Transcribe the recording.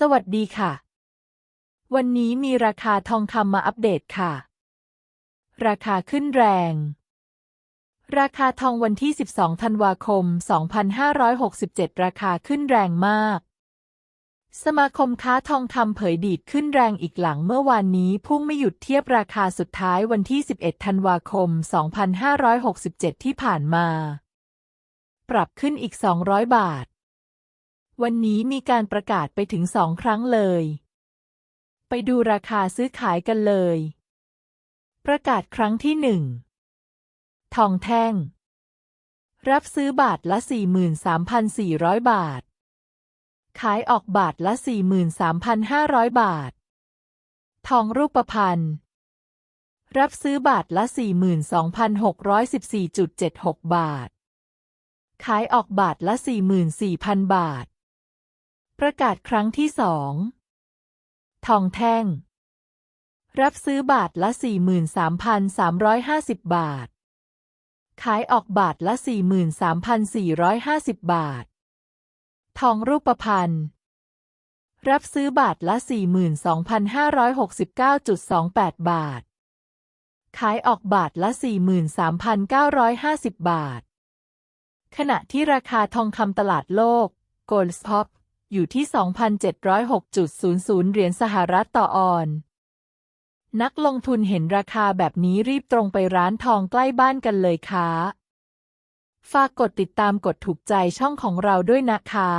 สวัสดีค่ะ วันนี้มีราคาทองคำมาอัปเดตค่ะ ราคาขึ้นแรง ราคาทองวันที่ 12 ธันวาคม 2567 ราคาขึ้นแรงมาก สมาคมค้าทองคำเผยดีดขึ้นแรงอีกหลังเมื่อวานนี้พุ่งไม่หยุดเทียบราคาสุดท้ายวันที่ 11 ธันวาคม 2567 ที่ผ่านมา ปรับขึ้นอีก 200 บาท วันนี้มีการประกาศไปถึงสองครั้งเลย ไปดูราคาซื้อขายกันเลย ประกาศครั้งที่หนึ่งทองแท่ง รับซื้อบาทละ 43,400 บาท ขายออกบาทละ 43,500 บาท ทองรูปพรรณรับซื้อบาทละ 42,614.76 บาท ขายออกบาทละ 44,000 บาท ประกาศครั้งที่สอง ทองแท่ง รับซื้อบาทละ 43,350 บาท ขายออกบาทละ 43,450 บาท ทองรูปพรรณรับซื้อบาทละ 42,569.28 บาท ขายออกบาทละ 43,950 บาท ขณะที่ราคาทองคำตลาดโลก Gold Spot อยู่ที่ 2,706.00 เหรียญสหรัฐต่อออน นักลงทุนเห็นราคาแบบนี้รีบตรงไปร้านทองใกล้บ้านกันเลยค่ะ ฝากกดติดตามกดถูกใจช่องของเราด้วยนะคะ